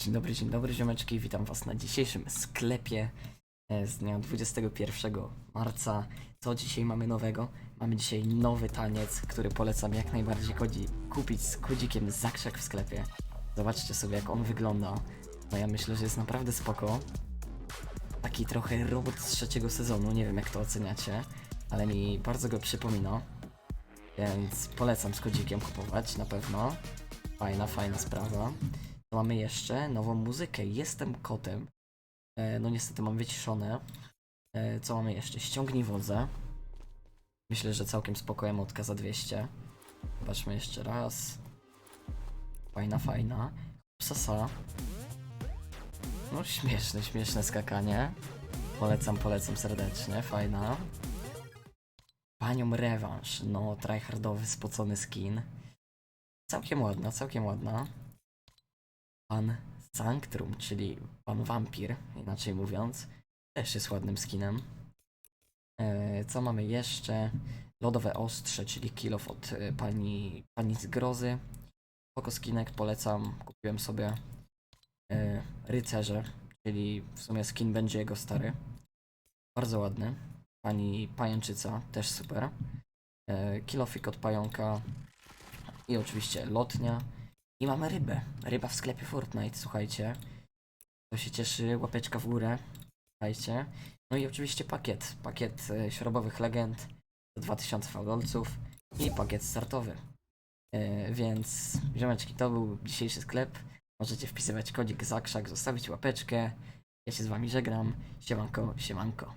Dzień dobry, dzień dobry ziomeczki, witam was na dzisiejszym sklepie e, z dnia 21 marca. Co dzisiaj mamy nowego? Mamy dzisiaj nowy taniec, który polecam jak najbardziej kodzi, kupić z kodzikiem Zakrzak w sklepie. Zobaczcie sobie jak on wygląda. No ja myślę, że jest naprawdę spoko. Taki trochę robot z trzeciego sezonu, nie wiem jak to oceniacie, ale mi bardzo go przypomina. Więc polecam z kodzikiem kupować na pewno. Fajna, fajna sprawa. Mamy jeszcze nową muzykę. Jestem kotem. E, no niestety mam wyciszone. E, co mamy jeszcze? Ściągnij wodze. Myślę, że całkiem spoko emotka za 200. Zobaczmy jeszcze raz. Fajna, fajna. Psasa. No śmieszne, śmieszne skakanie. Polecam, polecam serdecznie. Fajna. Panią rewanż. No, tryhardowy, spocony skin. Całkiem ładna, całkiem ładna. Pan Sanctrum, czyli pan wampir, inaczej mówiąc, też jest ładnym skinem. E, co mamy jeszcze? Lodowe ostrze, czyli kill off od e, pani, pani z grozy. Skinek, polecam. Kupiłem sobie e, rycerze, czyli w sumie skin będzie jego stary. Bardzo ładny. Pani pajęczyca, też super. Kilofik od pająka. I oczywiście lotnia. I mamy rybę. Ryba w sklepie Fortnite, słuchajcie. To się cieszy, łapeczka w górę. Słuchajcie. No i oczywiście pakiet. Pakiet e, śrubowych legend za 2000 fałdolców i pakiet startowy. E, więc ziomeczki, to był dzisiejszy sklep. Możecie wpisywać kodzik zakrzak, zostawić łapeczkę. Ja się z wami żegnam. Siemanko, siemanko.